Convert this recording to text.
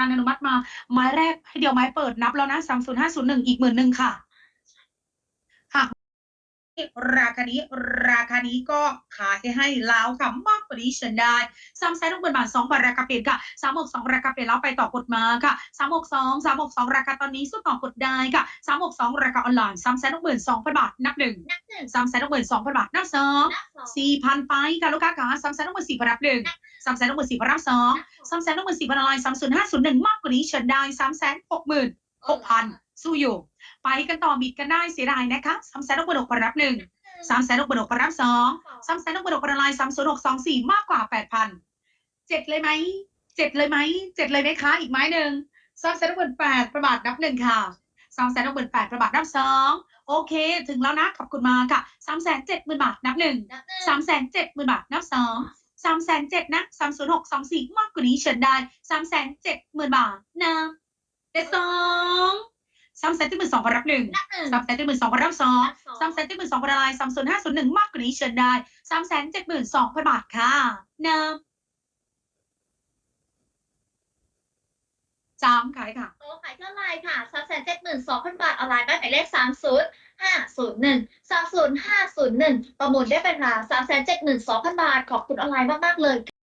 การอนุมัติมาไม้แรกให้เดียวไม้เปิดนับแล้วนะสามศูนย์ห้าศูนย์หนึ่งอีกหมื่นหนึ่งค่ะค่ะราคานี้ราคานี้ก็ขายให้แล้วค่ะมากกว่านี้เชิญได้สามแสนหกหมื่นบาทสองบาทราคาเปลี่ยนค่ะสามหกสองราคาเปลี่ยนแล้วไปต่อกดมาค่ะสามหกสองสามหกสองราคาตอนนี้สู้ต่อกดได้ค่ะสามหกสองราคาออนไลน์สามแสนหกหมื่นสองพันบาทนับหนึ่งสามแสนหกหมื่นสองพันบาทนับสองสี่พันไปค่ะลูกค้าค่ะสามแสนหกหมื่นสี่พันรับหนึ่ง สามแสนหกหมื่นสี่พันรับสองสามแสนหกหมื่นสี่พันอะไรสามศูนย์ห้าศูนย์หนึ่งมากกว่านี้เชิญได้สามแสนหกหมื่นหกพันสู้อยู่ ไปกันต่อบิดกันได้เสียดายนะคะสามแสนหกหมื่นหกพันรับหนึ่งสามแสนหกหมื่นหกพันรับสองสามแสนหกหมื่นหกพันอะไรสามศูนย์หกสองสี่มากกว่าแปดพันเจ็ดเลยไหมเจ็ดเลยไหมเจ็ดเลยไหมคะ อีกไม้หนึ่งสามแสนหกหมื่นแปดประบาทนับหนึ่งค่ะสามแสนหกหมื่นแปดประบาทนับสองโอเค ถึงแล้วนะ ขอบคุณมาค่ะสามแสนเจ็ดหมื่นบาทนับหนึ่งนับหนึ่งสามแสนเจ็ดหมื่นบาทนับสอง สามแสนเจ็ดนะสามศูนย์หกสองสี่มากกว่านี้เชิญได้สามแสนเจ็ดหมื่นบาทนะเจ็ดสองสามแสนเจ็ดหมื่นสองพันรับหนึ่งนับหนึ่งสามแสนเจ็ดหมื่นสองพันรับสองนับสองสามแสนเจ็ดหมื่นสองพันอะไรสามศูนย์ห้าศูนย์หนึ่งมากกว่านี้เชิญได้สามแสนเจ็ดหมื่นสองพันบาทค่ะนะจามขายค่ะโตขายเท่าไหร่ค่ะสามแสนเจ็ดหมื่นสองพันบาทออนไลน์ได้หมายเลขสามศูนย์ ห้าศูนย์หนึ่งสามศูนย์ห้าศูนย์หนึ่งประมูลได้เป็นราสามแสนเจ็ดหมื่นสองพันบาท ขอบคุณออนไลน์มาก ๆ เลย